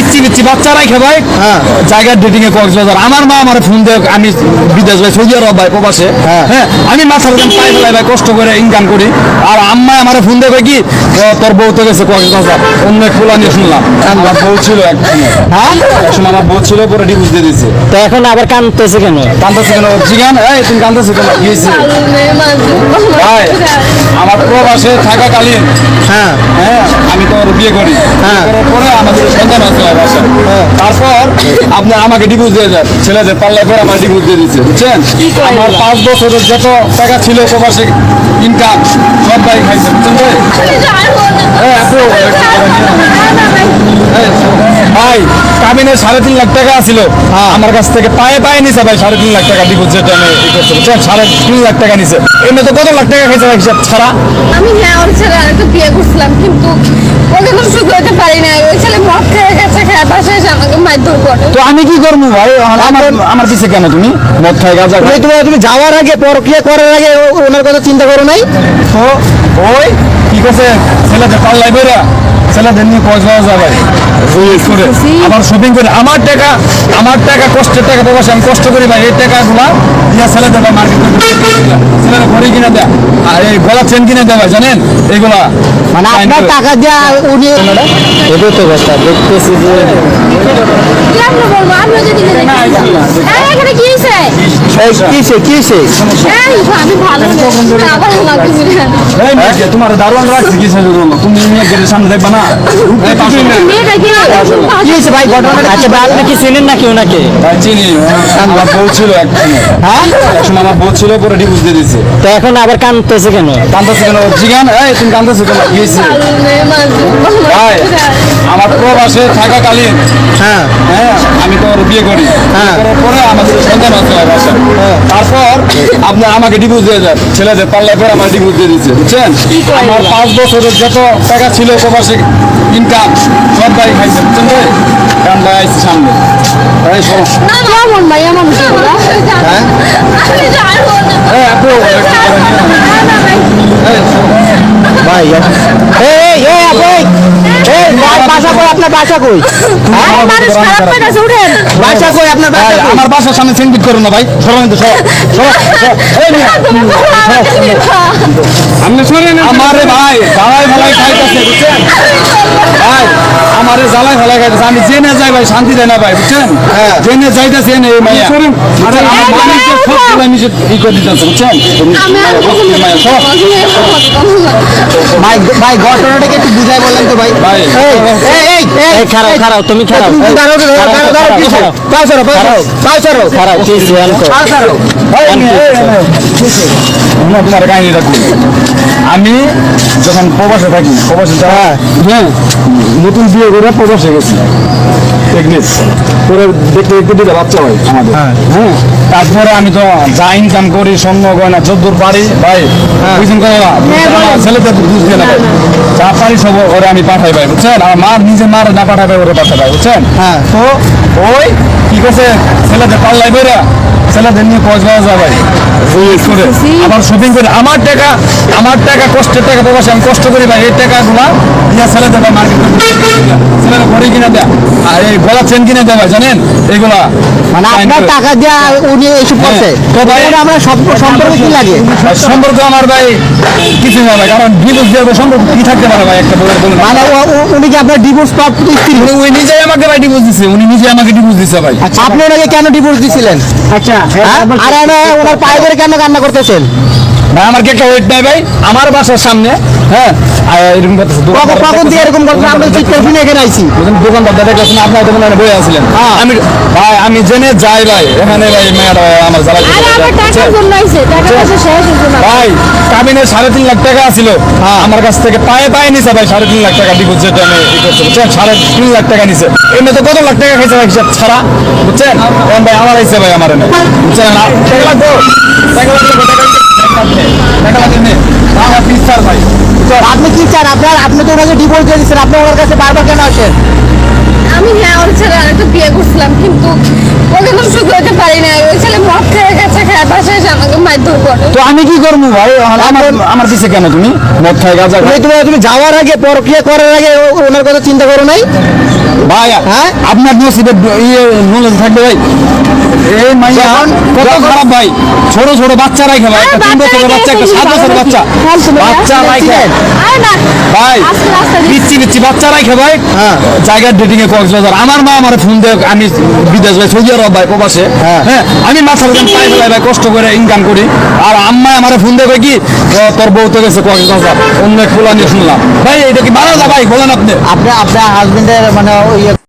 পিচ্ছি পিচ্ছি বাচ্চা রাখে ভাই হ্যাঁ। জায়গার ডেটিং এ কক্সবাজার। আমার মা আমার ফোন দেয় আমি বিদেশ ভাই সৌদি আরব ভাই প্রবাসে। হ্যাঁ। হ্যাঁ আমি মাথার দাম পাই ফেলাই ভাই কষ্ট করে ইনকাম করি। আর আম্মা আমার ফোন দেবে কি তোর বউ তো গেছে কক্সবাজার। অন্য ফুলা নিয়ে শুনলাম। আমার বউ ছিল এক হ্যাঁ? সময় আমার বউ ছিল পরে ডিভোর্স দিয়ে দিয়েছে তো এখন আবার কানতেছে কেন? কান্দাছে কেন? জিগান এই তুমি কান্দাছে কেন? কি হয়েছে? ভাই আমার প্রবাসে থাকাকালীন হ্যাঁ। হ্যাঁ আমি তো বিয়ে করি। হ্যাঁ। পরে আমাদের সন্তান আছে। তারপর আপনি আমাকে ডিভোর্স দিয়ে যান ছেলেদের পাল্লায় পরে আমার ডিভোর্স দিয়ে দিচ্ছে বুঝছেন? আমার পাঁচ বছরের যত টাকা ছিল প্রবাসে ইনকাম সব ভাই খাইছে বুঝছেন ভাই হ্যাঁ, আপনি একটু করে নিয়ে নেন। এই, ভাই কাবিনের সাড়ে তিন লাখ টাকা ছিল আমার কাছ থেকে পায়ে পায়ে নিছে ভাই সাড়ে তিন লাখ টাকা করছি বুঝছেন সাড়ে তিন লাখ টাকা নিছে। এমনি তো কত লাখ টাকা খাইছে ভাই হিসাব ছাড়া? আমি হ্যাঁ ওর ছেলে আরেকটা বিয়ে করছিলাম কিন্তু ওকে কোনো সুখ হতে পারি না ওই ছেলে মদ খেয়ে গেছে খেয়ে বাসায় এসে আমাকে মারধর করে। তো আমি কি করব ভাই? আমার আমার পিছে কেন তুমি? মদ খাই গাঁজা খাই তুমি তুমি যাওয়ার আগে পরক্রিয়া করার আগে ওনার কথা চিন্তা করো নাই? তো ওই কি করছে ছেলেদের পাল্লাই বেরা ছেলেদের নিয়ে Rules করে আবার শপিং করে আমার টাকা আমার টাকা কষ্টের টাকা প্রবাসে আমি কষ্ট করি ভাই এই টাকাগুলা দিয়া ছেলে দেবা মার্কেট ছেলেরা ঘড়ি কিনে দেয় আর এই গলা চেন কিনে দেয় ভাই জানেন? এইগুলা মানে আপনার টাকা দিয়া উনি এটাই তো কথা দেখতেছি যে কি আপনি বলব? আমিও যদি নিজে এখানে কি হয়েছে এই কিসে কিসে? হ্যাঁ মেয়ে, তোমার দারোয়ান রাখছি কি সাহায্য তুমি গেটের সামনে দেখবা না? ভাই আচ্ছা ভাই আপনি কি চিনেন নাকি ওনাকে? ভাই চিনি আমার বউ ছিল এক হ্যাঁ? এক সময় আমার বউ ছিল পরে ডিভোর্স দিয়ে দিয়েছে তো এখন আবার কানতেছে কেন? কেন? জিগান এই তুমি কেন? ভাই আমার প্রবাসে থাকাকালীন হ্যাঁ। হ্যাঁ আমি তো ওর বিয়ে করি। হ্যাঁ। করার পরে আমাদের সন্তান আছে তারপর আপনি আমাকে ডিভোর্স দিয়ে দেন ছেলেদের পাল্লায় পরে আমার ডিভোর্স দিয়ে দিচ্ছে বুঝছেন আমার পাঁচ বছরের যত টাকা ছিল প্রবাসে ইনকাম সব ভাই খাইছে বুঝছেন ভাই কারণ ভাই আইসি সামনে ভাই এমন হ্যাঁ আপনি। ভাই এই এই আপনি এই ভাই, বাসা কই? আপনার বাসা কই? হ্যাঁ? বাসা কই আপনার বাসা কই? আমার বাসার সামনে সেন্ডিট করো না ভাই সরো কিন্তু সরো সরো সরো। এই মিয়া, আপনি শুনেন আমারে ভাই জ্বালাই ভালাই খাইতেছে বুঝছেন? ভাই আমারে জ্বালাই ভালাই খাইতেছে আমি জেনে যাই ভাই শান্তি দেয় না ভাই বুঝছেন? হ্যাঁ। জেনে যাইতেছে এই মাইয়া। আরে আমার মানুষকে সবগুলা নিজে ই করে দিতেছে বুঝছেন? ভাই ভাই ঘটনাটাকে একটু বুঝাই বলেন তো ভাই। ভাই এই এই তুমি দাঁড়াও দাঁড়াও দাঁড়াও পাও সরো পাও সরো ওয়ান কো পাও সরো তোমার কাহিনীটা কি আমি যখন প্রবাসে থাকি প্রবাসে যাওয়া হ্যাঁ। নতুন বিয়ে করে প্রবাসে গেছি। প্রেগনেন্ট করে দেখতে দেখতে দুটো বাচ্চা হয় আমাদের। হ্যাঁ। তারপরে আমি তো যা ইনকাম করি স্বর্ণ গয়না চোদ্দোর বাড়ি ভাই বুঝছেন কথা আমার ছেলেদের বুঝবে না। যা পারি সব ওরে আমি পাঠাই ভাই বুঝছেন? আমার মা নিজে মার না ভাই ওরে ভাই বুঝছেন? হ্যাঁ। তো ওই কি করছে ছেলেদের পাল্লাই বেরা ছেলেদের নিয়ে কক্সবাজার যায় ভাই। করে আবার শপিং করে আমার টাকা আমার টাকা কষ্টের টাকা প্রবাসে আমি কষ্ট করি ভাই এই টাকাগুলা দিয়া ছেলেদের ভাই মার্কেট ছেলেরা ঘড়ি কিনে দেয় আর এই গলা চেন কিনে দেয় জানেন? এইগুলা মানে আপনার টাকা দিয়া উনি এইসব করছে? হ্যাঁ। তো ভাই- আমরা সম্পর্ক কি লাগে? সম্পর্ক আমার ভাই কিছু না ভাই কারণ ডিভোর্স দিয়ে সম্পর্ক কি থাকতে পারে ভাই একটা মানে উনি কি আপনার ডিভোর্স প্রাপ্ত স্ত্রী উনি নিজেই আমাকে ভাই ডিভোর্স দিছে। উনি নিজে আমাকে ডিভোর্স দিছে ভাই। আচ্ছা। আপনি ওনাকে কেন ডিভোর্স দিছিলেন? আচ্ছা। আর এনে ওনার পায়ে ধরে কেন কান্না করতেছেন? ভাই আমার কি একটা ওয়েট নাই ভাই। আমার বাসার সামনে হ্যাঁ? আর এরকম কখন দিয়ে এরকম করছেন আমরা চিৎকার শুনে এখানে আইছি। বুঝলেন, দোকানদার দেখেছেন আপনার তো বই আছিলেন। হ্যাঁ। আমি ভাই আমি জেনে যাই ভাই এখানে ভাই মেয়েটা আমার জ্বালা ভাই সাড়ে তিন লাখ টাকা ছিল আমার কাছ থেকে পায়ে পায়ে নিছে ভাই সাড়ে তিন লাখ টাকা ডিপোজিট আমি বুঝছেন? সাড়ে তিন লাখ টাকা নিছে। এমনি তো কত লাখ টাকা খাইছে ভাই হিসাব ছাড়া বুঝছেন? ভাই আমার আইছে ভাই আমার এনে বুঝছেন? না টাকা লাগবে টাকা লাগবে। আপনি কি চান? আপনার আপনি তো ওনাকে ডিভোর্স দিয়ে দিচ্ছেন। আপনি ওনার কাছে বারবার কেন আসেন? আমি হ্যাঁ ওর ছেলে আরেকটা বিয়ে করছিলাম, কিন্তু ওকে তো সুখ হতে পারি না ওই ছেলে মদ খেয়ে মারধর করে তো আমি কি করব ভাই? এখন আমার আমার আমার পিছে কেন তুমি? মদ খাই গাঁজা খাই তুমি তুমি যাওয়ার আগে পরক্রিয়া করার আগে ও- ওনার কথা চিন্তা করো নাই? ভাই হ্যাঁ? আপনার নসিবে ইয়ে নলেজ থাকবে ভাই। এই মাইয়া যখন- কত যখন- খারাপ ভাই। ছোট ছোট বাচ্চা রাখে ভাই একটা তিন বছরের বাচ্চা একটা সাত বছরের বাচ্চা। বাচ্চা রাখে আরে না ভাই আস্তে আস্তে পিচ্ছি পিচ্ছি বাচ্চা রাখে ভাই। হ্যাঁ। জায়গার ডেটিং এ কক্সবাজার। আমার মা আমার ফোন দেয় আমি বিদেশ ভাই সৌদি আরব ভাই প্রবাসে। হ্যাঁ। হ্যাঁ আমি মাথা পাই ভাই কষ্ট করে ইনকাম করি। আর আম্মা আমার ফোন দেবে কি তোর বউ তো গেছে কক্সবাজার অন্য খোলা নিয়ে শুনলাম। ভাই, এটা কি বাড়া ভাই, বলেন আপনি। আপনার আপনার হাজবেন্ডের মানে